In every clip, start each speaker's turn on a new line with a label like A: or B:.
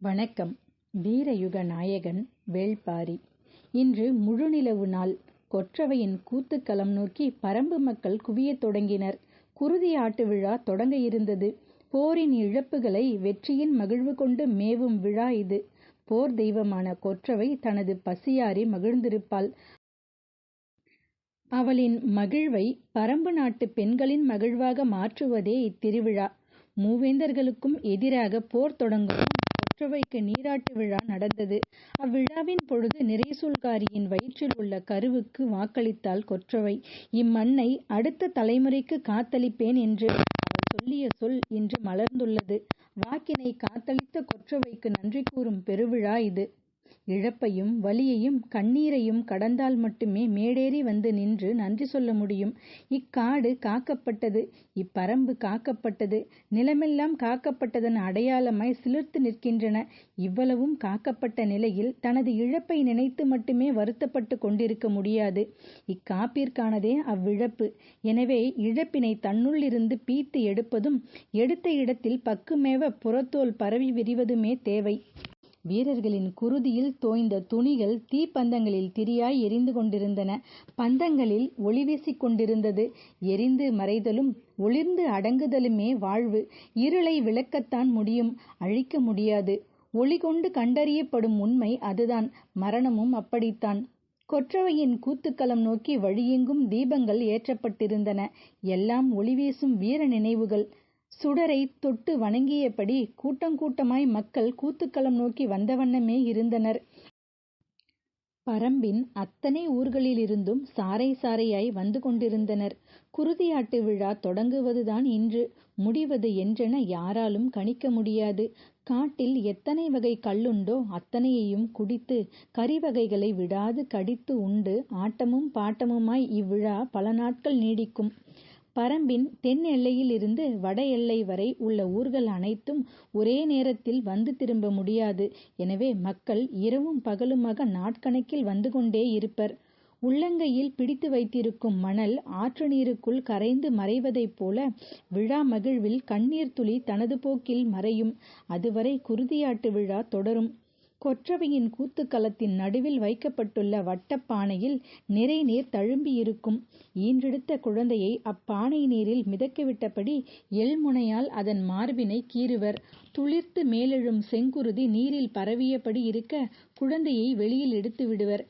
A: வணக்கம். வீரயுக நாயகன் வேள்பாரி. இன்று முழுநிலவு நாள். கொற்றவையின் கூத்துக்களம் நோக்கி பரம்பு மக்கள் குவியத் தொடங்கினர். குருதி ஆட்டு விழா தொடங்க இருந்தது. போரின் இழப்புகளை வெற்றியின் மகிழ்வு கொண்டு மேவும் விழா இது. போர் தெய்வமான கொற்றவை தனது பசியாரி மகிழ்ந்திருப்பாள். அவளின் மகிழ்வை பரம்பு நாட்டு பெண்களின் மகிழ்வாக மாற்றுவதே இத்திருவிழா. மூவேந்தர்களுக்கும் எதிராக போர் தொடங்கும் முன் கொற்றவைக்கு நீராட்டு விழா நடந்தது. அவ்விழாவின் பொழுது நிறைசூல்காரியின் வயிற்றில் உள்ள கருவுக்கு வாக்களித்தாள் கொற்றவை. இம்மண்ணை அடுத்த தலைமுறைக்கு காத்தளிப்பேன் என்று அவள் சொல்லிய சொல் இன்று மலர்ந்துள்ளது. வாக்கினை காத்தளித்த கொற்றவைக்கு நன்றி கூறும் பெருவிழா இது. இழப்பையும் வலியையும் கண்ணீரையும் கடந்தால் மட்டுமே மேடேறி வந்து நின்று நன்றி சொல்ல முடியும். இக்காடு காக்கப்பட்டது இப்பரம்பு காக்கப்பட்டது நிலமெல்லாம் காக்கப்பட்டதன் அடையாளமாய் சிலிர்த்து நிற்கின்றன. இவ்வளவும் காக்கப்பட்ட நிலையில் தனது இழப்பை நினைத்து மட்டுமே வருத்தப்பட்டு கொண்டிருக்க முடியாது. இக்காப்பிற்கானதே அவ்விழப்பு. எனவே இழப்பினை தன்னுள்ளிருந்து பீத்து எடுப்பதும் எடுத்த இடத்தில் பக்குமேவ புறத்தோல் பரவி விரிவதுமே தேவை. வீரர்களின் குருதியில் தோய்ந்த துணிகள் தீப்பந்தங்களில் திரியாய் எரிந்து கொண்டிருந்தன. பந்தங்களில் ஒளி வீசிக் கொண்டிருந்தது. எரிந்து மறைதலும் ஒளிர்ந்து அடங்குதலுமே வாழ்வு. இருளை விளக்கத்தான் முடியும். அழிக்க முடியாது. ஒளி கொண்டு கண்டறியப்படும் உண்மை அதுதான். மரணமும் அப்படித்தான். கொற்றவையின் கூத்துக்களம் நோக்கி வழியெங்கும் தீபங்கள் ஏற்றப்பட்டிருந்தன. எல்லாம் ஒளிவீசும் வீர நினைவுகள். சுடரை தொட்டு வணங்கியபடி கூட்டங்கூட்டமாய் மக்கள் கூத்துக்களம் நோக்கி வந்த வண்ணமே இருந்தனர். பரம்பின் அத்தனை ஊர்களிலிருந்தும் சாறை சாரையாய் வந்து கொண்டிருந்தனர். குருதியாட்டு விழா தொடங்குவதுதான் இன்று. முடிவது என்றென யாராலும் கணிக்க முடியாது. காட்டில் எத்தனை வகை கல்லுண்டோ அத்தனையையும் குடித்து கறிவகைகளை விடாது கடித்து உண்டு ஆட்டமும் பாட்டமுமாய் இவ்விழா பல நாட்கள் நீடிக்கும். பரம்பின் தென் எல்லையிலிருந்து வட எல்லை வரை உள்ள ஊர்கள் அனைத்தும் ஒரே நேரத்தில் வந்து திரும்ப முடியாது. எனவே மக்கள் இரவும் பகலுமாக நாட்கணக்கில் வந்து கொண்டே இருப்பர். உள்ளங்கையில் பிடித்து வைத்திருக்கும் மணல் ஆற்று நீருக்குள் கரைந்து மறைவதைப் போல விழா மகிழ்வில் கண்ணீர் துளி தனது போக்கில் மறையும். அதுவரை குருதியாட்டு விழா தொடரும். கொற்றவையின் கூத்துக்களத்தின் நடுவில் வைக்கப்பட்டுள்ள வட்டப்பானையில் நிறை நீர் தழும்பி இருக்கும் ஈன்றெடுத்த குழந்தையை அப்பானை நீரில் மிதக்கவிட்டபடி எள்முனையால் அதன் மார்பினை கீறுவர். துளிர்த்து மேலெழும் செங்குருதி நீரில் பரவியபடி இருக்க குழந்தையை வெளியில் எடுத்து விடுவர்.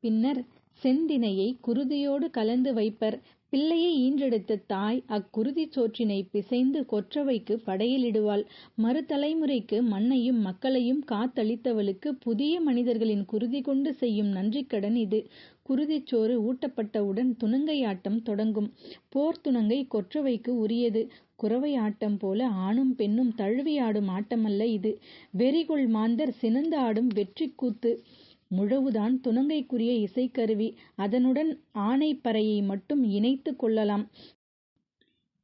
A: பின்னர் செந்தினையை குருதியோடு கலந்து வைப்பர். பிள்ளையை ஈன்றெடுத்த தாய் அக்குருதிச் சோற்றினை பிசைந்து கொற்றவைக்கு படையலிடுவாள். மறுதலைமுறைக்கு மண்ணையும் மக்களையும் காத்தளித்தவளுக்கு புதிய மனிதர்களின் குருதி கொண்டு செய்யும் நன்றிக்கடன் இது. குருதிச்சோறு ஊட்டப்பட்டவுடன் துணங்கையாட்டம் தொடங்கும். போர் துணங்கை கொற்றவைக்கு உரியது. குறவை ஆட்டம் போல ஆணும் பெண்ணும் தழுவி ஆடும் ஆட்டமல்ல இது. வெறிகொள் மாந்தர் சினந்து ஆடும் வெற்றி கூத்து முழவுதான் துணங்கைக்குரிய இசைக்கருவி. அதனுடன் ஆனைப்பறையை மட்டும் இணைத்து கொள்ளலாம்.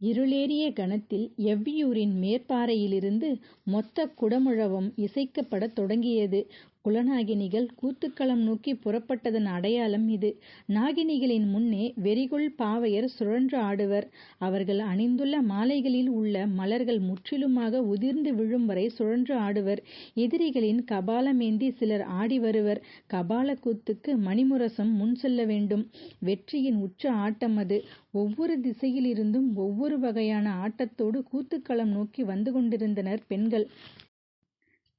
A: இருளேறிய கணத்தில் எவ்வியூரின் மேற்பாறையிலிருந்து மொத்த குடமுழவும் இசைக்கப்படத் தொடங்கியது. குலநாகினிகள் கூத்துக்களம் நோக்கி புறப்பட்டதன் அடையாளம் இது. நாகினிகளின் முன்னே வெறிகொள் பாவையர் சுழன்று ஆடுவர். அவர்கள் அணிந்துள்ள மாலைகளில் உள்ள மலர்கள் முற்றிலுமாக உதிர்ந்து விழும் வரை சுழன்று ஆடுவர். எதிரிகளின் கபாலமேந்தி சிலர் ஆடி வருவர். கபால கூத்துக்கு மணிமுரசம் முன் செல்ல வேண்டும். வெற்றியின் உச்ச ஆட்டம் அது. ஒவ்வொரு திசையிலிருந்தும் ஒவ்வொரு வகையான ஆட்டத்தோடு கூத்துக்களம் நோக்கி வந்து கொண்டிருந்தனர் பெண்கள்.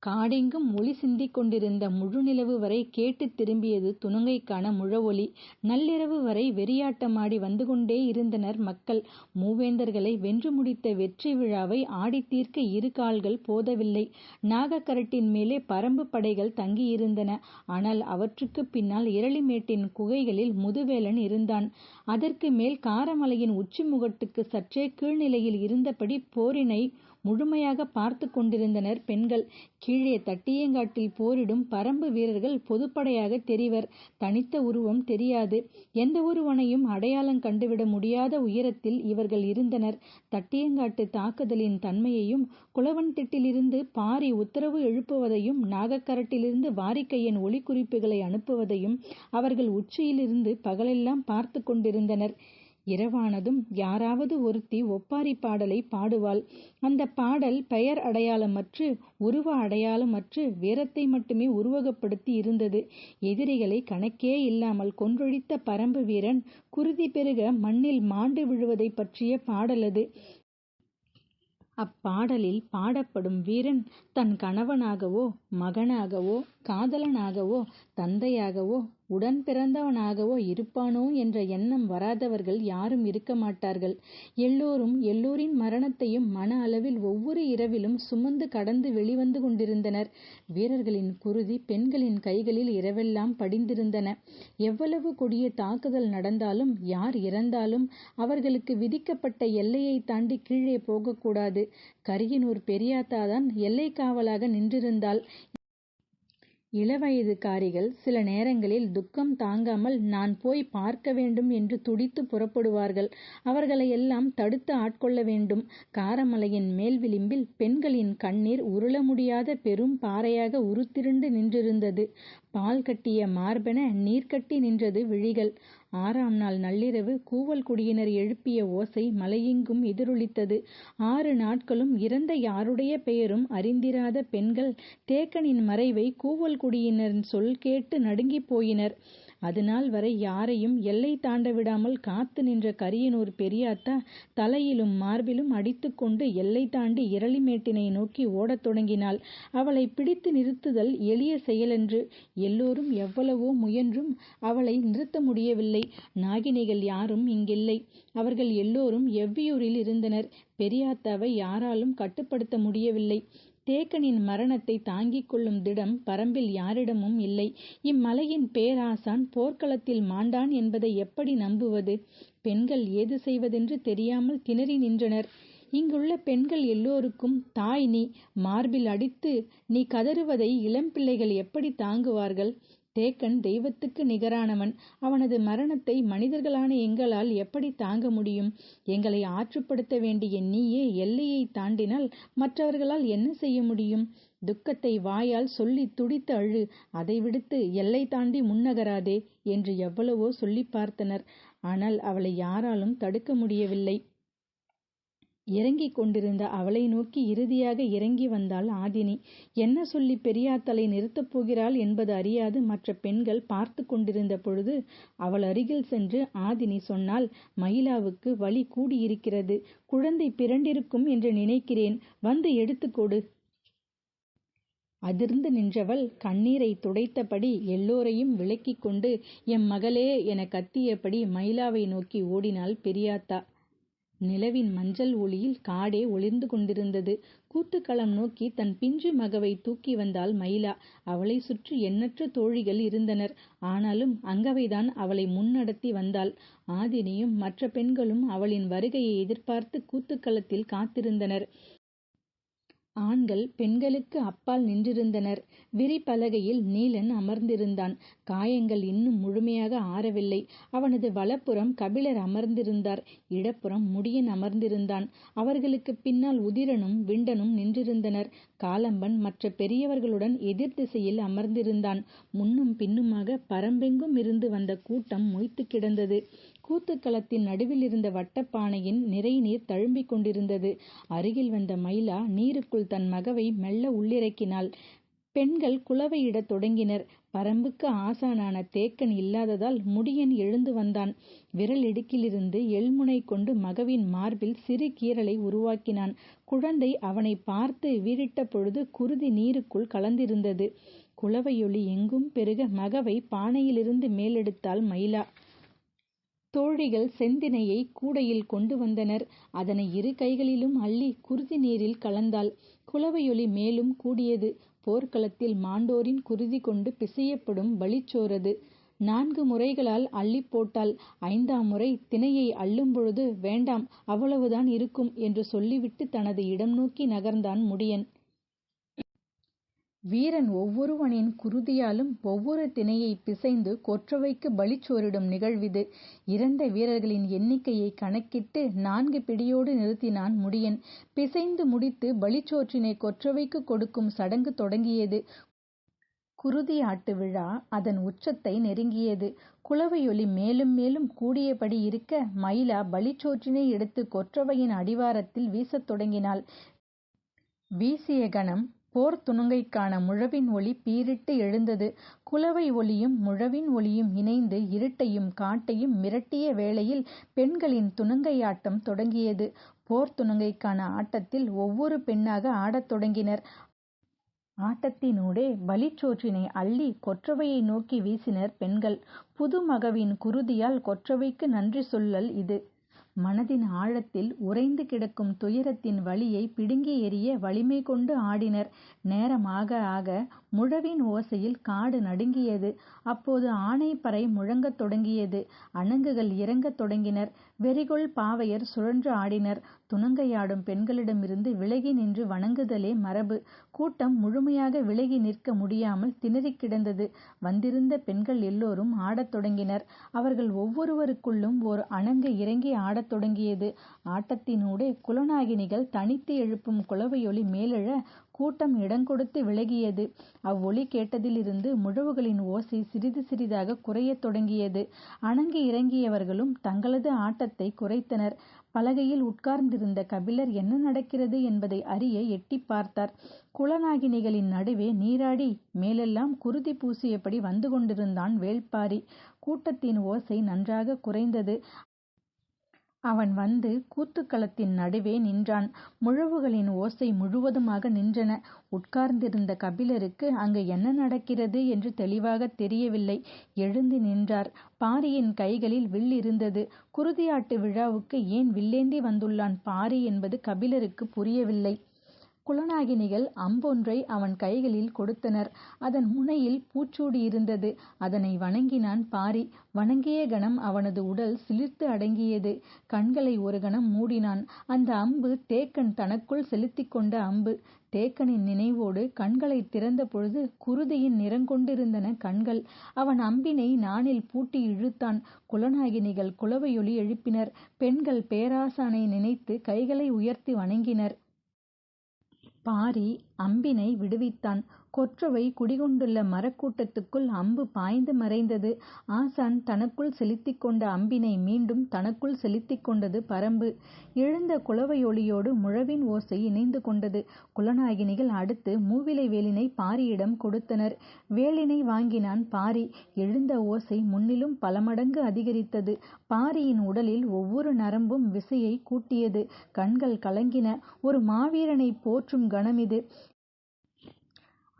A: காடெங்கும் ஒளி சிந்திக் கொண்டிருந்த முழுநிலவு வரை கேட்டுத் திரும்பியது துணங்கைக்கான முழவொலி. நள்ளிரவு வரை வெறியாட்டமாடி வந்து கொண்டே இருந்தனர் மக்கள். மூவேந்தர்களை வென்று முடித்த வெற்றி விழாவை ஆடித்தீர்க்க இரு கால்கள் போதவில்லை. நாகக்கரட்டின் மேலே பரம்பு படைகள் தங்கியிருந்தன. ஆனால் அவற்றுக்கு பின்னால் இரளிமேட்டின் குகைகளில் முதுவேலன் இருந்தான். அதற்கு மேல் காரமலையின் உச்சி முகட்டுக்கு சற்றே கீழ்நிலையில் இருந்தபடி போரினை முழுமையாக பார்த்து கொண்டிருந்தனர். பெண்கள் கீழே தட்டியங்காட்டில் போரிடும் பரம்பு வீரர்கள் பொதுப்படையாக தெரிவர். தனித்த உருவம் தெரியாது. எந்த ஒருவனையும் அடையாளம் கண்டுவிட முடியாத உயரத்தில் இவர்கள் இருந்தனர். தட்டியங்காட்டு தாக்குதலின் தன்மையையும் குளவன்திட்டிலிருந்து பாரி உத்தரவு எழுப்புவதையும் நாகக்கரட்டிலிருந்து வாரிக்கையின் ஒளி குறிப்புகளை அனுப்புவதையும் அவர்கள் உச்சியிலிருந்து பகலெல்லாம் பார்த்து கொண்டிருந்தனர். இரவானதும் யாராவது ஒருத்தி ஒப்பாரி பாடலை பாடுவாள். அந்த பாடல் பெயர் அடையாளமற்று உருவ அடையாளமற்று வீரத்தை மட்டுமே உருவகப்படுத்தி இருந்தது. எதிரிகளை கணக்கே இல்லாமல் கொன்றொழித்த பரம்பு வீரன் குருதி பெருக மண்ணில் மாண்டு விழுவதை பற்றிய பாடலது. அப்பாடலில் பாடப்படும் வீரன் தன் கணவனாகவோ மகனாகவோ காதலனாகவோ தந்தையாகவோ உடன் பிறந்தவனாகவோ இருப்பானோ என்ற எண்ணம் வராதவர்கள் யாரும் இருக்க மாட்டார்கள். எல்லோரும் எல்லோரின் மரணத்தையும் மன அளவில் ஒவ்வொரு இரவிலும் சுமந்து கடந்து வெளிவந்து கொண்டிருந்தனர். வீரர்களின் குருதி பெண்களின் கைகளில் இரவெல்லாம் படிந்திருந்தன. எவ்வளவு கொடிய தாக்குதல் நடந்தாலும் யார் இறந்தாலும் அவர்களுக்கு விதிக்கப்பட்ட எல்லையை தாண்டி கீழே போகக்கூடாது. கரியனூர் பெரியாத்தாதான் எல்லை காவலாக நின்றிருந்தாள். இளவயதுக்காரிகள் சில நேரங்களில் துக்கம் தாங்காமல் நான் போய் பார்க்க வேண்டும் என்று துடித்து புறப்படுவார்கள். அவர்களை எல்லாம் தடுத்து ஆட்கொள்ள வேண்டும். காரமலையின் மேல் விளிம்பில் பெண்களின் கண்ணீர் உருள முடியாத பெரும் பாறையாக உருத்திருண்டு நின்றிருந்தது. பால் கட்டிய மார்பென நீர்கட்டி நின்றது விழிகள். ஆறாம் நாள் நள்ளிரவு கூவல் குடியினர் எழுப்பிய ஓசை மலையெங்கும் எதிரொலித்தது. ஆறு நாட்களும் இறந்த யாருடைய பெயரும் அறிந்திராத பெண்கள் தேக்கனின் மறைவை கூவல் குடியினரின் சொல் கேட்டு நடுங்கிப் போயினர். அதுநாள் வரை யாரையும் எல்லை தாண்ட விடாமல் காத்து நின்ற கரியனூர் பெரியாத்தா தலையிலும் மார்பிலும் அடித்துக்கொண்டு எல்லை தாண்டி இரளிமேட்டினை நோக்கி ஓடத் தொடங்கினாள். அவளை பிடித்து நிறுத்துதல் எளிய செயலன்று. எல்லோரும் எவ்வளவோ முயன்றும் அவளை நிறுத்த முடியவில்லை. நாகினிகள் யாரும் இங்கில்லை. அவர்கள் எல்லோரும் எவ்வியூரில் இருந்தனர். பெரியாத்தாவை யாராலும் கட்டுப்படுத்த முடியவில்லை. தேக்கனின் மரணத்தை தாங்கிக் கொள்ளும் திடம் பரம்பில் யாரிடமும் இல்லை. இம்மலையின் பேராசான் போர்க்களத்தில் மாண்டான் என்பதை எப்படி நம்புவது? பெண்கள் ஏது செய்வதென்று தெரியாமல் திணறி நின்றனர். இங்குள்ள பெண்கள் எல்லோருக்கும் தாய் நீ மார்பில் அடித்து நீ கதறுவதை இளம்பிள்ளைகள் எப்படி தாங்குவார்கள்? தேக்கன் தெய்வத்துக்கு நிகரானவன். அவனது மரணத்தை மனிதர்களான எங்களால் எப்படி தாங்க முடியும்? எங்களை ஆற்றுப்படுத்த வேண்டிய நீயே எல்லையை தாண்டினால் மற்றவர்களால் என்ன செய்ய முடியும்? துக்கத்தை வாயால் சொல்லி துடித்து அழு. அதை விடுத்து எல்லை தாண்டி முன்னகராதே என்று எவ்வளவோ சொல்லி பார்த்தனர். ஆனால் அவளை யாராலும் தடுக்க முடியவில்லை. இறங்கிக் கொண்டிருந்த அவளை நோக்கி இறுதியாக இறங்கி வந்தாள் ஆதினி. என்ன சொல்லி பெரியாத்தலை நிறுத்தப் போகிறாள் என்பது அறியாது. மற்ற பெண்கள் பார்த்து கொண்டிருந்த பொழுது அவள் அருகில் சென்று ஆதினி சொன்னால் மயிலாவுக்கு வலி கூடியிருக்கிறது. குழந்தை பிறண்டிருக்கும் என்று நினைக்கிறேன். வந்து எடுத்துக்கொடு அதிர்ந்து நின்றவள் கண்ணீரை துடைத்தபடி எல்லோரையும் விலக்கிக் கொண்டு எம் மகளே என கத்தியபடி மயிலாவை நோக்கி ஓடினாள் பெரியாத்தா. நிலவின் மஞ்சள் ஒளியில் காடே ஒளிர்ந்து கொண்டிருந்தது. கூத்துக்களம் நோக்கி தன் பிஞ்சு மகவை தூக்கி வந்தாள் மயிலா. அவளை சுற்றி எண்ணற்ற தோழிகள் இருந்தனர். ஆனாலும் அங்கவைதான் அவளை முன்னடத்தி வந்தாள். ஆதினியும் மற்ற பெண்களும் அவளின் வருகையை எதிர்பார்த்து கூத்துக்களத்தில் காத்திருந்தனர். ஆண்கள் பெண்களுக்கு அப்பால் நின்றிருந்தனர். விரிப்பலகையில் நீலன் அமர்ந்திருந்தான். காயங்கள் இன்னும் முழுமையாக ஆறவில்லை. அவனது வலப்புறம் கபிலர் அமர்ந்திருந்தார். இடப்புறம் முடியன் அமர்ந்திருந்தான். அவர்களுக்கு பின்னால் உதிரனும் விண்டனும் நின்றிருந்தனர். காலம்பன் மற்ற பெரியவர்களுடன் எதிர் திசையில் அமர்ந்திருந்தான். முன்னும் பின்னுமாக பரம்பெங்கும் இருந்து வந்த கூட்டம் மொய்த்து கிடந்தது. கூத்துக்களத்தின் நடுவில் இருந்த வட்டப்பானையின் நிறை நீர் தழும்பிக் கொண்டிருந்தது. அருகில் வந்த மயிலா நீருக்குள் தன் மகவை மெல்ல உள்ளிறக்கினாள். பெண்கள் குலவையிடத் தொடங்கினர். பரம்புக்கு ஆசானான தேக்கன் இல்லாததால் முடியன் எழுந்து வந்தான். விரல் இடுக்கிலிருந்து எள்முனை கொண்டு மகவின் மார்பில் சிறு கீறலை உருவாக்கினான். குழந்தை அவனை பார்த்து வீறிட்ட பொழுது குருதி நீருக்குள் கலந்திருந்தது. குலவையொளி எங்கும் பெருக மகவை பானையிலிருந்து மேலெடுத்தாள் மயிலா. தோழிகள் செந்தினையை கூடையில் கொண்டு வந்தனர். அதனை இரு கைகளிலும் அள்ளி குருதி நீரில் கலந்தாள். குலவையொலி மேலும் கூடியது. போர்க்களத்தில் மாண்டோரின் குருதி கொண்டு பிசையப்படும் பலிச்சோரது நான்கு முறைகளால் அள்ளி போட்டால் ஐந்தாம் முறை தினையை அள்ளும் பொழுது வேண்டாம் அவ்வளவுதான் இருக்கும் என்று சொல்லிவிட்டு தனது இடம் நோக்கி நகர்ந்தான் முடியன். வீரன் ஒவ்வொருவனின் குருதியாலும் ஒவ்வொரு திணையை பிசைந்து கொற்றவைக்கு பலிச்சோரிடும் நிகழ்விது இறந்த வீரர்களின் எண்ணிக்கையை கணக்கிட்டு நான்கு பிடியோடு நிறுத்தினான் முடியன் பிசைந்து முடித்து பலிச்சோற்றினை கொற்றவைக்கு கொடுக்கும் சடங்கு தொடங்கியது குருதியாட்டு விழா அதன் உச்சத்தை நெருங்கியது. குளவையொலி மேலும் மேலும் கூடியபடி இருக்க மயிலா பலிச்சோற்றினை எடுத்து கொற்றவையின் அடிவாரத்தில் வீசத் தொடங்கினாள். வீசிய கணம் போர்த் துணுங்கைக்கான முழவின் ஒலி பீரிட்டு எழுந்தது. குலவை ஒலியும் முழவின் ஒலியும் இணைந்து இருட்டையும் காட்டையும் மிரட்டிய வேளையில் பெண்களின் துணுங்கையாட்டம் தொடங்கியது. போர்த் துணுங்கைக்கான ஆட்டத்தில் ஒவ்வொரு பெண்ணாக ஆடத் தொடங்கினர். ஆட்டத்தினூடே பலிச்சோற்றினை அள்ளி கொற்றவையை நோக்கி வீசினர் பெண்கள். புதுமகவின் குருதியால் கொற்றவைக்கு நன்றி சொல்லல் இது. மனதின் ஆழத்தில் உறைந்து கிடக்கும் துயரத்தின் வலியைப் பிடுங்கி எறிய வலிமை கொண்டு ஆடினர். நேரம் ஆக ஆக முழவின் ஓசையில் காடு நடுங்கியது. அப்போது ஆனைப்பறை முழங்கத் தொடங்கியது. அணங்குகள் இறங்கத் தொடங்கினர். வெறிகொள் பாவையர் சுழன்று ஆடினர். துணங்கையாடும் பெண்களிடமிருந்து விலகி நின்று வணங்குதலே மரபு. கூட்டம் முழுமையாக விலகி நிற்க முடியாமல் திணறிக் கிடந்தது. வந்திருந்த பெண்கள் எல்லோரும் ஆடத் தொடங்கினர். அவர்கள் ஒவ்வொருவருக்குள்ளும் ஓர் அணங்கு இறங்கி ஆடத் தொடங்கியது. ஆட்டத்தினூடே குலநாகினிகள் தனித்து எழுப்பும் குளவையொலி மேலெழ கூட்டம் இடங்கொடுத்து விலகியது. அவ்வொலி கேட்டதிலிருந்து முழவுகளின் ஓசை சிறிது சிறிதாகக் குறையத் தொடங்கியது. அணங்கி இறங்கியவர்களும் தங்களது ஆட்டத்தைக் குறைத்தனர். பலகையில் உட்கார்ந்திருந்த கபிலர் என்ன நடக்கிறது என்பதை அறிய எட்டிப் பார்த்தார். குலநாகினிகளின் நடுவே நீராடி மேலெல்லாம் குருதி பூசியபடி வந்து கொண்டிருந்தான் வேள்பாரி. கூட்டத்தின் ஓசை நன்றாகக் குறைந்தது. அவன் வந்து கூத்துக்களத்தின் நடுவே நின்றான். முழவுகளின் ஓசை முழுவதுமாக நின்றன. உட்கார்ந்திருந்த கபிலருக்கு அங்கு என்ன நடக்கிறது என்று தெளிவாகத் தெரியவில்லை. எழுந்து நின்றார். பாரியின் கைகளில் வில் இருந்தது. குருதியாட்டு விழாவுக்கு ஏன் வில்லேந்தி வந்துள்ளான் பாரி என்பது கபிலருக்குப் புரியவில்லை. குலநாகினிகள் அம்பொன்றை அவன் கைகளில் கொடுத்தனர். அதன் முனையில் பூச்சூடியிருந்தது. அதனை வணங்கினான் பாரி. வணங்கிய கணம் அவனது உடல் சிலிர்த்து அடங்கியது. கண்களை ஒரு கணம் மூடினான். அந்த அம்பு தேக்கன் தனக்குள் செலுத்திக் கொண்ட அம்பு. தேக்கனின் நினைவோடு கண்களைத் திறந்த பொழுது குருதியின் நிறங்கொண்டிருந்தன கண்கள். அவன் அம்பினை நாணில் பூட்டி இழுத்தான். குலநாகினிகள் குலவையொலி எழுப்பினர். பெண்கள் பேராசானை நினைத்து கைகளை உயர்த்தி வணங்கினர். பாரி அம்பினை விடுவித்தான். கொற்றவை குடிகொண்டுள்ள மரக்கூட்டத்துக்குள் அம்பு பாய்ந்து மறைந்தது. ஆசான் தனக்குள் செலுத்திக் கொண்ட அம்பினை மீண்டும் தனக்குள் செலுத்திக் கொண்டது பரம்பு. எழுந்த குளவையொலியோடு முழவின் ஓசை இணைந்து கொண்டது. குலநாயகினிகள் அடுத்து மூவிலை வேலினை பாரியிடம் கொடுத்தனர். வேலினை வாங்கினான் பாரி. எழுந்த ஓசை முன்னிலும் பல மடங்கு அதிகரித்தது. பாரியின் உடலில் ஒவ்வொரு நரம்பும் விசையைக் கூட்டியது. கண்கள் கலங்கின. ஒரு மாவீரனைப் போற்றும் கணமிது.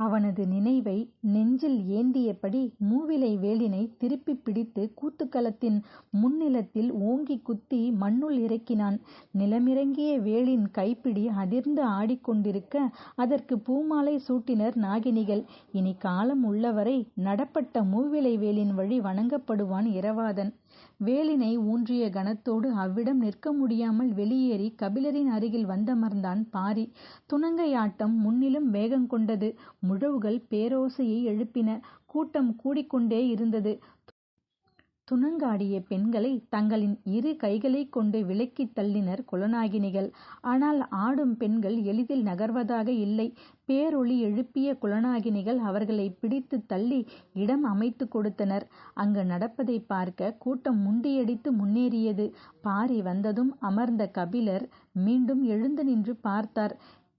A: அவனது நினைவை நெஞ்சில் ஏந்தியபடி மூவிலை வேலினைத் திருப்பிப் பிடித்து கூத்துக்களத்தின் முன்னிலத்தில் ஓங்கிக் குத்தி மண்ணுள் இறக்கினான். நிலமிறங்கிய வேலின் கைப்பிடி அதிர்ந்து ஆடிக்கொண்டிருக்க அதற்குப் பூமாலை சூட்டினர் நாகினிகள். இனி காலம் உள்ளவரை நடப்பட்ட மூவிலை வேலின் வழி வணங்கப்படுவான் இரவாதன். வேலினை ஊன்றிய கணத்தோடு அவ்விடம் நிற்க முடியாமல் வெளியேறி கபிலரின் அருகில் வந்தமர்ந்தான் பாரி. துணங்கையாட்டம் முன்னிலும் வேகங்கொண்டது. முழவுகள் பேரோசையை எழுப்பின. கூட்டம் கூடிக்கொண்டே இருந்தது துணங்காடிய பெண்களைத் தங்களின் இரு கைகளைக் கொண்டு விலக்கித் தள்ளினர் குலநாகினிகள். ஆனால் ஆடும் பெண்கள் எளிதில் நகர்வதாக இல்லை. பேரொலி எழுப்பிய குலநாகினிகள் அவர்களைப் பிடித்துத் தள்ளி இடம் அமைத்துக் கொடுத்தனர். அங்கு நடப்பதைப் பார்க்க கூட்டம் முண்டியடித்து முன்னேறியது. பாரி வந்ததும் அமர்ந்த கபிலர் மீண்டும் எழுந்து நின்று பார்த்தார்.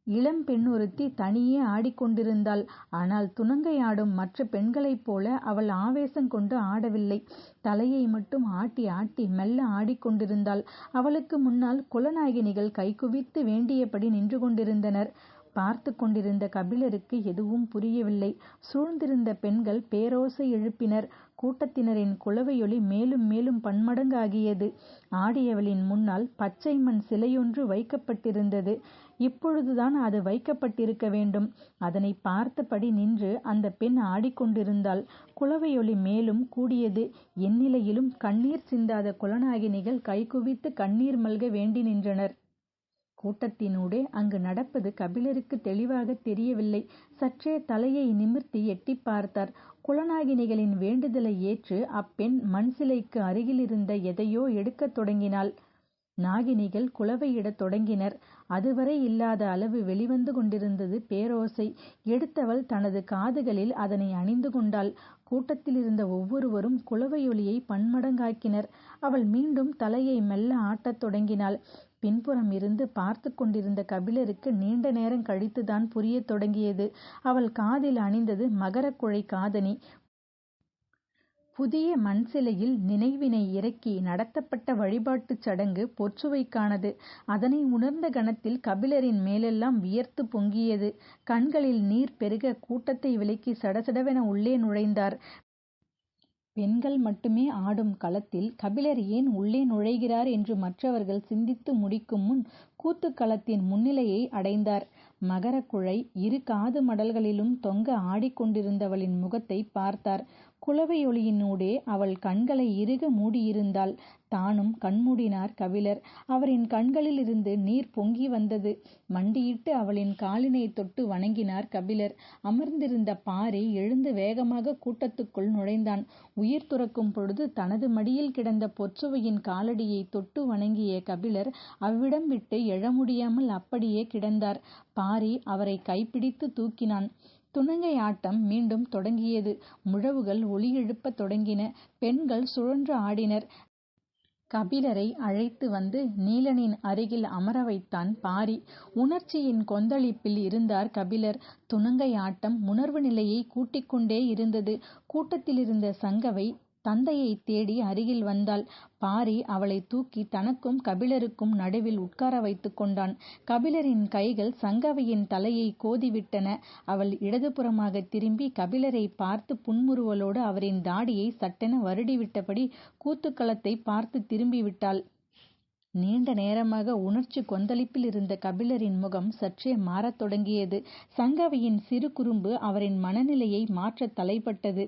A: இளம் பெண் ஒருத்தி தனியே ஆடிக்கொண்டிருந்தாள். ஆனால் துணங்கை ஆடும் மற்ற பெண்களைப் போல அவள் ஆவேசங்கொண்டு ஆடவில்லை. தலையை மட்டும் ஆட்டி ஆட்டி மெல்ல ஆடிக்கொண்டிருந்தாள். அவளுக்கு முன்னால் குலநாயகினிகள் கைகுவித்து வேண்டியபடி நின்று கொண்டிருந்தனர். பார்த்துக் கொண்டிருந்த கபிலருக்கு எதுவும் புரியவில்லை. சூழ்ந்திருந்த பெண்கள் பேரோசை எழுப்பினர். கூட்டத்தினரின் குளவையொலி மேலும் மேலும் பன்மடங்காகியது. ஆடியவளின் முன்னால் பச்சைமண் சிலையொன்று வைக்கப்பட்டிருந்தது. இப்பொழுதுதான் அது வைக்கப்பட்டிருக்க வேண்டும். அதனை பார்த்தபடி நின்று அந்த பெண் ஆடிக்கொண்டிருந்தாள். குளவையொலி மேலும் கூடியது. எந்நிலையிலும் கண்ணீர் சிந்தாத குலநாகினிகள் கைகுவித்து கண்ணீர் மல்க வேண்டி நின்றனர். கூட்டத்தினூடே அங்கு நடப்பது கபிலருக்கு தெளிவாகத் தெரியவில்லை. சற்றே தலையை நிமிர்த்தி எட்டிப் பார்த்தார். குலநாகினிகளின் வேண்டுதலை ஏற்று அப்பெண் மண் சிலைக்கு அருகிலிருந்த எதையோ எடுக்கத் தொடங்கினாள். நாகினிகள் குலவையிடத் தொடங்கினர். அதுவரை இல்லாத அளவு வெளிவந்து கொண்டிருந்தது பேரோசை. எடுத்தவள் தனது காதுகளில் அதனை அணிந்து கொண்டாள். கூட்டத்திலிருந்த ஒவ்வொருவரும் குலவையொலியைப் பன்மடங்காக்கினர். அவள் மீண்டும் தலையை மெல்ல ஆட்டத் தொடங்கினாள். பின்புறம் இருந்து பார்த்துக் கொண்டிருந்த கபிலருக்கு நீண்ட நேரம் கழித்துத்தான் புரியத் தொடங்கியது. அவள் காதில் அணிந்தது மகரக்குழை காதணி. புதிய மண் சிலையில் நினைவினை இறக்கி நடத்தப்பட்ட வழிபாட்டுச் சடங்கு பொற்சுவைக்கானது. அதனை உணர்ந்த கணத்தில் கபிலரின் மேலெல்லாம் வியர்த்து பொங்கியது. கண்களில் நீர் பெருக கூட்டத்தை விலக்கி சடசடவென உள்ளே நுழைந்தார். பெண்கள் மட்டுமே ஆடும் களத்தில் கபிலர் ஏன் உள்ளே நுழைகிறார் என்று மற்றவர்கள் சிந்தித்து முடிக்கும் முன் கூத்துக்களத்தின் முன்னிலையை அடைந்தார். மகரக்குழை இரு காது மடல்களிலும் தொங்க ஆடிக்கொண்டிருந்தவளின் முகத்தைப் பார்த்தார். குலவையொலியினூடே அவள் கண்களை இறுக மூடியிருந்தாள். தானும் கண்மூடினார் கபிலர். அவரின் கண்களிலிருந்து நீர் பொங்கி வந்தது. மண்டியிட்டு அவளின் காலினைத் தொட்டு வணங்கினார் கபிலர். அமர்ந்திருந்த பாரி எழுந்து வேகமாக கூட்டத்துக்குள் நுழைந்தான். உயிர் துறக்கும் பொழுது தனது மடியில் கிடந்த பொற்சுவையின் காலடியைத் தொட்டு வணங்கிய கபிலர் அவ்விடம் விட்டு எழ முடியாமல் அப்படியே கிடந்தார். பாரி அவரைக் கைப்பிடித்துத் தூக்கினான். துணங்கை ஆட்டம் மீண்டும் தொடங்கியது. முழவுகள் ஒலி தொடங்கின. பெண்கள் சுழன்று ஆடினர். கபிலரை அழைத்து வந்து நீலனின் அருகில் அமர வைத்தான் பாரி. உணர்ச்சியின் கொந்தளிப்பில் இருந்தார் கபிலர். துணங்கை ஆட்டம் உணர்வு நிலையைக் கூட்டிக் கொண்டே இருந்தது. கூட்டத்திலிருந்த சங்கவை தந்தையை தேடி அருகில் வந்தாள். பாரி அவளைத் தூக்கி தனக்கும் கபிலருக்கும் நடுவில் உட்கார வைத்துக் கொண்டான். கபிலரின் கைகள் சங்கவையின் தலையைக் கோதிவிட்டன. அவள் இடதுபுறமாகத் திரும்பி கபிலரைப் பார்த்து புன்முறுவலோடு அவரின் தாடியை சட்டென வருடிவிட்டபடி கூத்துக்களத்தைப் பார்த்துத் திரும்பிவிட்டாள். நீண்ட நேரமாக உணர்ச்சிக் கொந்தளிப்பில் இருந்த கபிலரின் முகம் சற்றே மாறத் தொடங்கியது. சங்கவையின் சிறு குறும்பு அவரின் மனநிலையை மாற்றத் தலைப்பட்டது.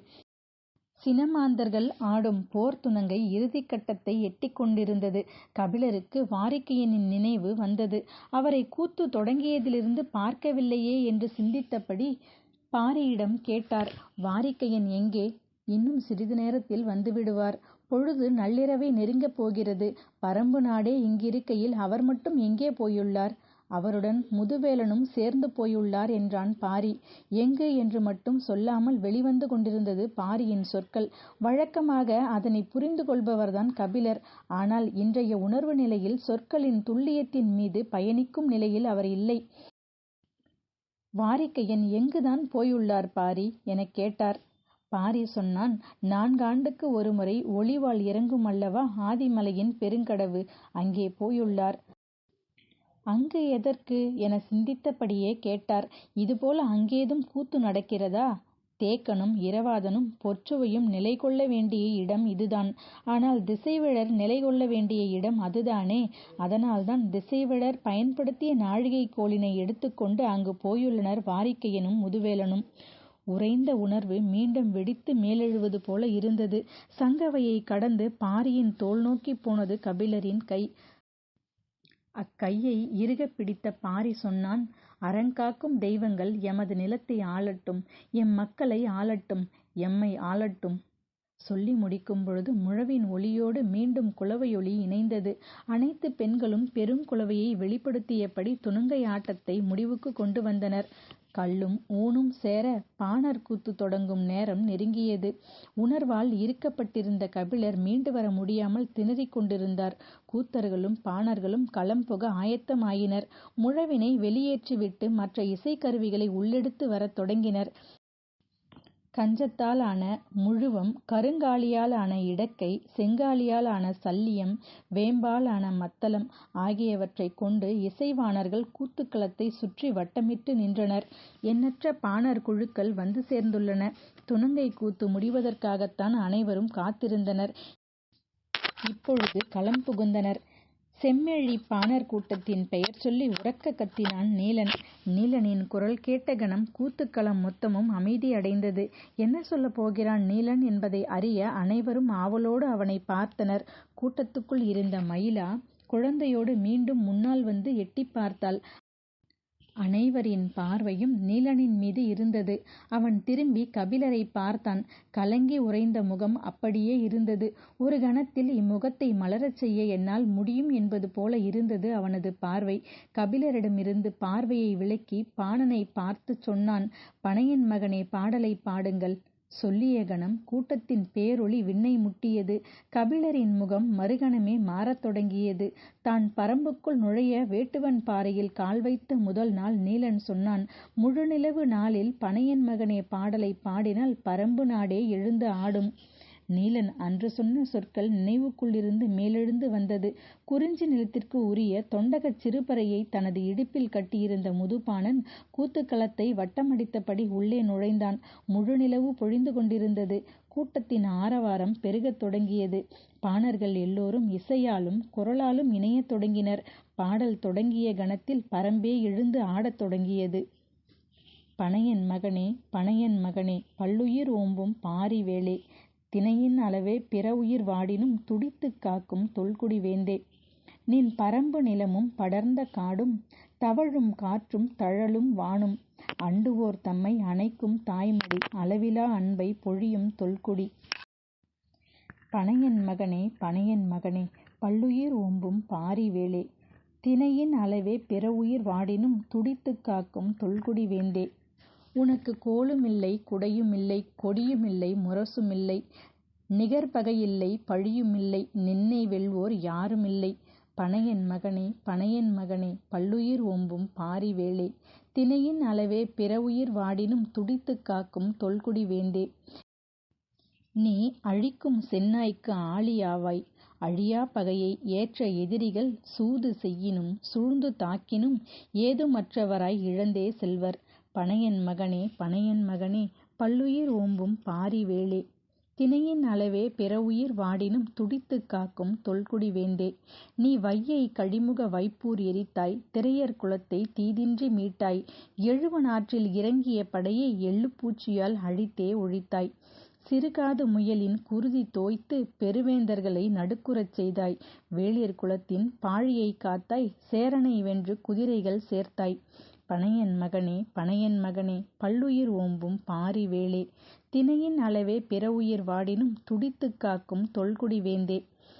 A: சினமாந்தர்கள் ஆடும் போர்த்துணங்கை இறுதிக் கட்டத்தை எட்டிக் கொண்டிருந்தது. கபிலருக்கு வாரிக்கையனின் நினைவு வந்தது. அவரைக் கூத்து தொடங்கியதிலிருந்து பார்க்கவில்லையே என்று சிந்தித்தபடி பாரியிடம் கேட்டார். வாரிக்கையன் எங்கே? இன்னும் சிறிது நேரத்தில் வந்துவிடுவார். பொழுது நள்ளிரவை நெருங்கப் போகிறது. பறம்பு நாடே இங்கிருக்கையில் அவர் மட்டும் எங்கே போயுள்ளார்? அவருடன் முதுவேலனும் சேர்ந்து போயுள்ளார் என்றான் பாரி. எங்கு என்று மட்டும் சொல்லாமல் வெளிவந்து கொண்டிருந்தது பாரியின் சொற்கள். வழக்கமாக அதனைப் புரிந்து கொள்பவர்தான் கபிலர். ஆனால் இன்றைய உணர்வு நிலையில் சொற்களின் துல்லியத்தின் மீது பயணிக்கும் நிலையில் அவர் இல்லை. வாரிக்கையன் எங்குதான் போயுள்ளார் பாரி? எனக் கேட்டார். பாரி சொன்னான் நான்காண்டுக்கு ஒருமுறை ஒளிவால் இறங்குமல்லவா ஆதிமலையின் பெருங்கடவு. அங்கே போயுள்ளார். அங்கு எதற்கு? என சிந்தித்தபடியே கேட்டார். இதுபோல அங்கேதும் கூத்து நடக்கிறதா? தேக்கனும் இரவாதனும் பொற்சுவையும் நிலை கொள்ள வேண்டிய இடம் இதுதான். ஆனால் திசைவேழர் நிலை கொள்ள வேண்டிய இடம் அதுதானே. அதனால்தான் திசைவேழர் பயன்படுத்திய நாழிகைக் கோலினை எடுத்துக்கொண்டு அங்கு போயுள்ளனர் வாரிக்கையனும் முதுவேலனும். உறைந்த உணர்வு மீண்டும் வெடித்து மேலெழுவது போல இருந்தது. சங்கவையைக் கடந்து பாரியின் தோள் நோக்கிப் போனது கபிலரின் கை. அக்கையை இறுகப் பிடித்த பாரி சொன்னான் அறங்காக்கும் தெய்வங்கள் எமது நிலத்தை ஆளட்டும். எம் மக்களை ஆளட்டும். எம்மை ஆளட்டும். சொல்லி முடிக்கும் பொழுது முழவின் ஒலியோடு மீண்டும் குலவையொலி இணைந்தது. அனைத்து பெண்களும் பெருங்குலவையை வெளிப்படுத்தியபடி துணங்கை ஆட்டத்தை முடிவுக்குக் கொண்டு வந்தனர். கல்லும் ஊனும் சேர பாணர் கூத்து தொடங்கும் நேரம் நெருங்கியது. உணர்வால் இறுக்கப்பட்டிருந்த கபிலர் மீண்டு வர முடியாமல் திணறிக் கொண்டிருந்தார். கூத்தர்களும் பாணர்களும் களம் புக ஆயத்தமாயினர். முழவினை வெளியேற்றிவிட்டு மற்ற இசைக்கருவிகளை உள்ளெடுத்து வரத் தொடங்கினர். கஞ்சத்தால் ஆன முழுவம் கருங்காலியால் ஆன இடக்கை செங்காலியால் ஆன சல்லியம் வேம்பால் ஆன மத்தளம் ஆகியவற்றைக் கொண்டு இசைவாணர்கள் கூத்துக்களத்தைச் சுற்றி வட்டமிட்டு நின்றனர். எண்ணற்ற பாணர் குழுக்கள் வந்து சேர்ந்துள்ளன. துணங்கைக் கூத்து முடிவதற்காகத்தான் அனைவரும் காத்திருந்தனர். இப்பொழுது களம் புகுந்தனர். செம்மெழிப் பாணர் கூட்டத்தின் பெயர் சொல்லி உறக்க கத்தினான் நீலன். நீலனின் குரல் கேட்ட கணம் கூத்துக்களம் மொத்தமும் அமைதியடைந்தது. என்ன சொல்லப் போகிறான் நீலன் என்பதை அறிய அனைவரும் ஆவலோடு அவனைப் பார்த்தனர். கூட்டத்துக்குள் இருந்த மயிலா குழந்தையோடு மீண்டும் முன்னால் வந்து எட்டிப் பார்த்தாள். அனைவரின் பார்வையும் நீலனின் மீது இருந்தது. அவன் திரும்பி கபிலரைப் பார்த்தான். கலங்கி உறைந்த முகம் அப்படியே இருந்தது. ஒரு கணத்தில் இம்முகத்தை மலரச் செய்ய என்னால் முடியும் என்பது போல இருந்தது அவனது பார்வை. கபிலரிடமிருந்து பார்வையை விலக்கி பாணனைப் பார்த்துச் சொன்னான் பனையன் மகனே பாடலைப் பாடுங்கள். சொல்லிய கணம் கூட்டத்தின் பேரொளி விண்ணை முட்டியது. கபிலரின் முகம் மறுகணமே மாறத் தொடங்கியது. தான் பரம்புக்குள் நுழைய வேட்டுவன் பாறையில் கால் வைத்த முதல் நாள் நீலன் சொன்னான் முழுநிலவு நாளில் பனையன் மகனே பாடலைப் பாடினால் பரம்பு நாடே எழுந்து ஆடும். நீலன் அன்று சொன்ன சொற்கள் நினைவுக்குள்ளிருந்து மேலெழுந்து வந்தது. குறிஞ்சி நிலத்திற்கு உரிய தொண்டகச் சிறுபறையை தனது இடுப்பில் கட்டியிருந்த முதுபாணன் கூத்துக்களத்தை வட்டமடித்தபடி உள்ளே நுழைந்தான். முழுநிலவு பொழிந்து கொண்டிருந்தது. கூட்டத்தின் ஆரவாரம் பெருகத் தொடங்கியது. பாணர்கள் எல்லோரும் இசையாலும் குரலாலும் இணையத் தொடங்கினர். பாடல் தொடங்கிய கணத்தில் பரம்பே எழுந்து ஆடத் தொடங்கியது. பனையன் மகனே பனையன் மகனே பல்லுயிர் ஓம்பும் பாரி வேளே தினையின் அளவே பிறவுயிர் வாடினும் துடித்துக் காக்கும் தொல்குடி வேந்தே. நின் பரம்பு நிலமும் படர்ந்த காடும் தவழும் காற்றும் தழலும் வானும். அண்டுவோர் தம்மை அணைக்கும் தாய்மடி அளவிலா அன்பை பொழியும் தொல்குடி. பனையன் மகனே பனையன் மகனே பல்லுயிர் ஓம்பும் பாரி வேளே தினையின் அளவே பிறவுயிர் வாடினும் துடித்துக் காக்கும் தொல்குடி வேந்தே. உனக்குக் கோலுமில்லை குடையுமில்லை கொடியுமில்லை முரசுமில்லை நிகர்பகையில்லை பழியுமில்லை நின்னை வெல்வோர் யாருமில்லை. பனையன் மகனே பனையன் மகனே பல்லுயிர் ஓம்பும் பாரி வேளே. தினையின் அளவே பிறவுயிர் வாடினும் துடித்துக் காக்கும் தொல்குடி வேந்தே. நீ அழிக்கும் செந்நாய்க்கு ஆழியாவாய். அழியாப் பகையை ஏற்ற எதிரிகள் சூது செய்யினும் சூழ்ந்து தாக்கினும் ஏதுமற்றவராய் இழந்தே செல்வர். பனையன் மகனே பனையன் மகனே பல்லுயிர் ஓம்பும் பாரி வேளே தினையின் அளவே பிறவுயிர் வாடினும் துடித்துக் காக்கும் தொல்குடி வேந்தே நீ வையை கழிமுக வைப்பூர் எரித்தாய் திரையர் குலத்தை தீதின்றி மீட்டாய். எழுவனாற்றில் இறங்கிய படையை எள்ளுப்பூச்சியால் அழித்தே ஒழித்தாய். சிறுகாது முயலின் குருதி தோய்த்து பெருவேந்தர்களை நடுக்குறச் செய்தாய். வேளிர் குலத்தின் பாழியைக் காத்தாய் சேரனை வென்று குதிரைகள் சேர்த்தாய். பனையன் மகனே பனையன் மகனே பல்லுயிர் ஓம்பும் பாரி வேளே தினையின் அளவே பிறவுயிர் வாடினும் துடித்துக் காக்கும் தொல்குடி வேந்தே.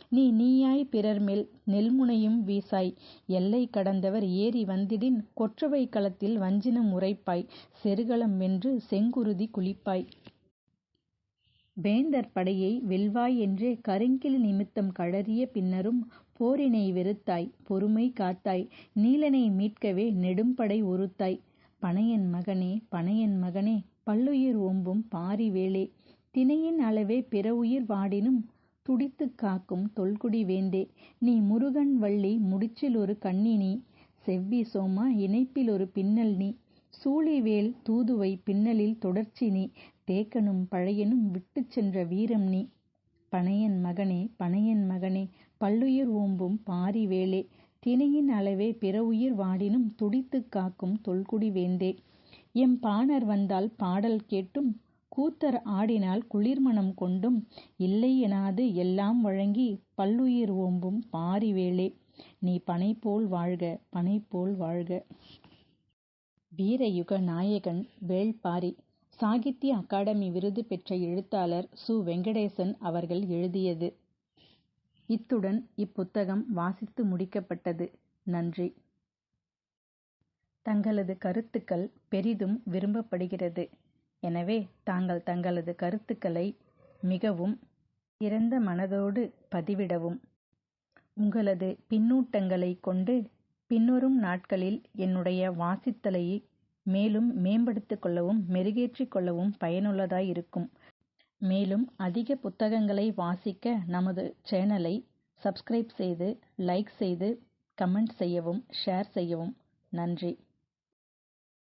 A: நீ நீயாய் பிறர்மேல் நெல்முனையும் வீசாய். எல்லை கடந்தவர் ஏறி வந்திடின் கொற்றவை களத்தில் வஞ்சினம் உரைப்பாய் செருகளம் வென்று செங்குருதி குளிப்பாய். வேந்தர் படையை வெல்வாய் என்றே கருங்கில் நிமித்தம் கழறிய பின்னரும் போரினை வெறுத்தாய் பொறுமை காத்தாய் நீலனை மீட்கவே நெடும்படை ஒருத்தாய். பனையன் மகனே பனையன் மகனே பல்லுயிர் ஓம்பும் பாரி வேளே தினையின் அளவே பிறவுயிர் வாடினும் துடித்துக் காக்கும் தொல்குடி வேந்தே. நீ முருகன் வள்ளி முடிச்சில் ஒரு கண்ணி நீ செவ்வி சோமா இணைப்பில் ஒரு பின்னல் நீ. சூழிவேல் தூதுவை பின்னலில் தொடர்ச்சி நீ தேக்கனும் பழையனும் விட்டுச் சென்ற வீரம் நீ. பனையன் மகனே பனையன் மகனே பல்லுயிர் ஓம்பும் பாரி வேளே தினையின் அளவே பிறவுயிர் வாடினும் துடித்துக் காக்கும் தொல்குடி வேந்தே. எம் பாணர் வந்தால் பாடல் கேட்டும் கூத்தர் ஆடினால் குளிர்மணம் கொண்டும் இல்லை எனாது எல்லாம் வழங்கி பல்லுயிர் ஓம்பும் பாரி வேளே நீ பனைபோல் வாழ்க பனைபோல் வாழ்க. வீரயுக நாயகன் வேள்பாரி. சாகித்ய அகாடமி விருது பெற்ற எழுத்தாளர் சு. வெங்கடேசன் அவர்கள் எழுதியது. இத்துடன் இப்புத்தகம் வாசித்து முடிக்கப்பட்டது. நன்றி. தங்களது கருத்துக்கள் பெரிதும் விரும்பப்படுகிறது. எனவே தாங்கள் தங்களது கருத்துக்களை மிகவும் இறந்த மனதோடு பதிவிடவும். உங்களது பின்னூட்டங்களை கொண்டு பின்வரும் நாட்களில் என்னுடைய வாசித்தலை மேலும் மேம்படுத்திக் கொள்ளவும் மெருகேற்றிக் கொள்ளவும் பயனுள்ளதாய் இருக்கும் மேலும் அதிக புத்தகங்களை வாசிக்க நமது சேனலை சப்ஸ்கிரைப் செய்து லைக் செய்து கமெண்ட் செய்யவும் ஷேர் செய்யவும். நன்றி.